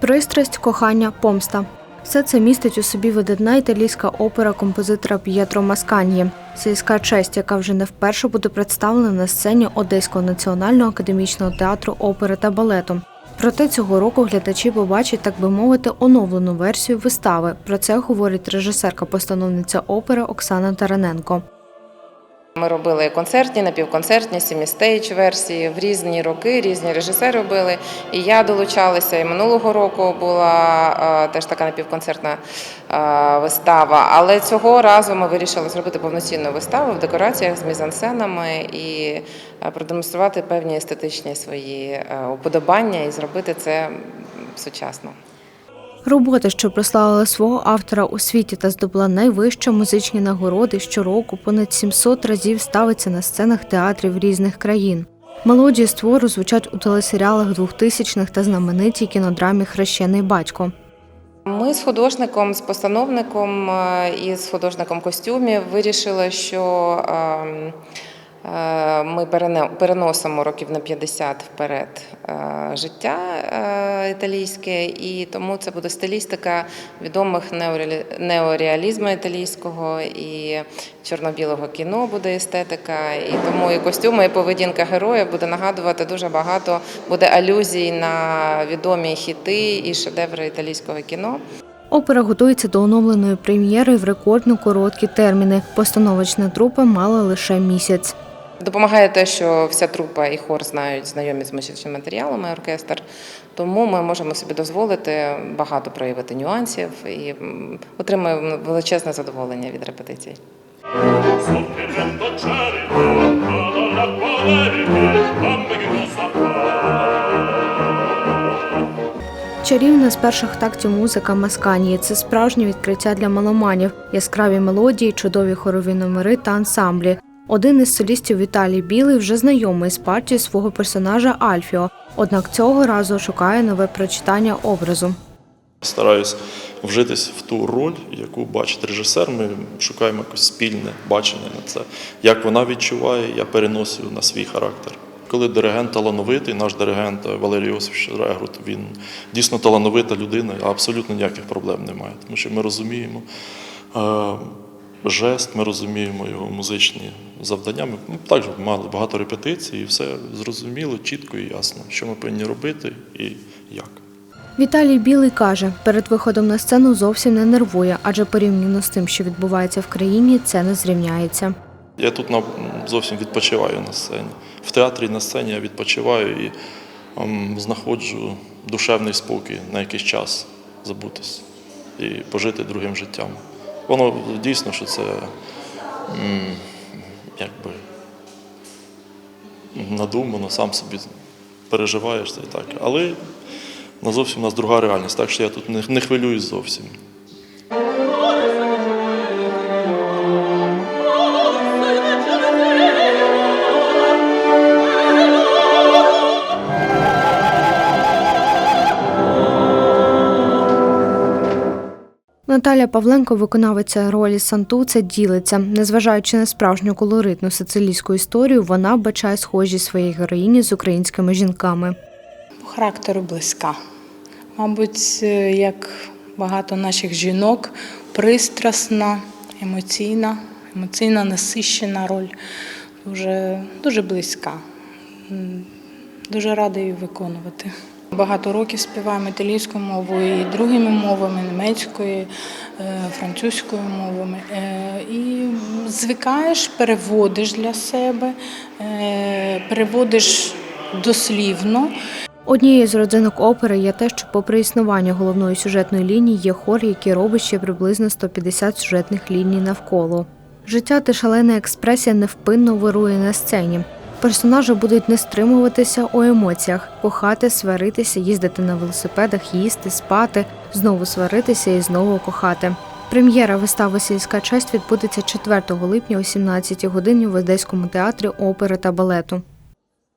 Пристрасть, кохання, помста. Все це містить у собі видатна італійська опера композитора П'єтро Масканьї. Сільська честь, яка вже не вперше буде представлена на сцені Одеського національного академічного театру опери та балету. Проте цього року глядачі побачать, так би мовити, оновлену версію вистави. Про це говорить режисерка-постановниця опери Оксана Тараненко. Ми робили концертні, напівконцертні, сімістейдж версії в різні роки, різні режисери робили. І я долучалася. І минулого року була теж така напівконцертна вистава. Але цього разу ми вирішили зробити повноцінну виставу в декораціях з мізансценами і продемонструвати певні естетичні свої уподобання і зробити це сучасно. Робота, що прославила свого автора у світі та здобула найвищі музичні нагороди щороку, понад 700 разів ставиться на сценах театрів різних країн. Мелодії з твору звучать у телесеріалах 2000-х та знаменитій кінодрамі Хрещений батько. Ми з художником, з постановником е, і з художником костюмів вирішили, що ем, ми перене- переносимо років на 50 вперед е, життя е, італійське, і тому це буде стилістика відомих неореалі- неореалізму італійського і чорно-білого кіно буде естетика. І тому і костюми, і поведінка героя буде нагадувати дуже багато буде алюзій на відомі хіти і шедеври італійського кіно. Опера готується до оновленої прем'єри в рекордно короткі терміни. Постановочна трупа мала лише місяць. Допомагає те, що вся трупа і хор знають, знайомі з музичними матеріалами, оркестр. Тому ми можемо собі дозволити багато проявити нюансів і отримуємо величезне задоволення від репетицій. Чарівна з перших тактів музика Масканії це справжнє відкриття для меломанів, яскраві мелодії, чудові хорові номери та ансамблі. Один із солістів Віталій Білий вже знайомий з партією свого персонажа Альфіо, однак цього разу шукає нове прочитання образу. Стараюсь вжитись в ту роль, яку бачить режисер. Ми шукаємо якось спільне бачення на це. Як вона відчуває, я переносю на свій характер. Коли диригент талановитий, наш диригент Валерій Йосифович Регрут, він дійсно талановита людина, а абсолютно ніяких проблем немає. Тому що ми розуміємо е, жест, ми розуміємо його музичні завдання. Ми ну, також мали багато репетицій, і все зрозуміло, чітко і ясно, що ми повинні робити і як. Віталій Білий каже, перед виходом на сцену зовсім не нервує, адже порівняно з тим, що відбувається в країні, це не зрівняється. Я тут на, зовсім відпочиваю на сцені. В театрі на сцені я відпочиваю і ем, знаходжу душевний спокій на якийсь час забутись і пожити другим життям. Воно дійсно, що це якби надумано, сам собі переживаєш це і так. Але на зовсім у нас друга реальність, так що я тут не, хвилююсь зовсім. Наталя Павленко, виконавиця ролі Сантуце, ділиться. Незважаючи на справжню колоритну сицилійську історію, вона вбачає схожі своїй героїні з українськими жінками. Характеру близька. Мабуть, е, як багато наших жінок, пристрасна, емоційна, емоційна насищена роль. Дуже, дуже близька. Дуже рада її виконувати. Багато років співаємо італійською мовою, і другими мовами, німецькою, е, французькою мовами. Е, І звикаєш, переводиш для себе, е, переводиш дослівно. Однією з родзинок опери є те, що, попри існування головної сюжетної лінії, є хор, який робить ще приблизно 150 сюжетних ліній навколо. Життя та шалена експресія невпинно вирує на сцені. Персонажі будуть не стримуватися у емоціях, кохати, сваритися, їздити на велосипедах, їсти, спати, знову сваритися і знову кохати. Прем'єра вистави Сільська честь відбудеться 4 липня о 17 годині в Одеському театрі опери та балету.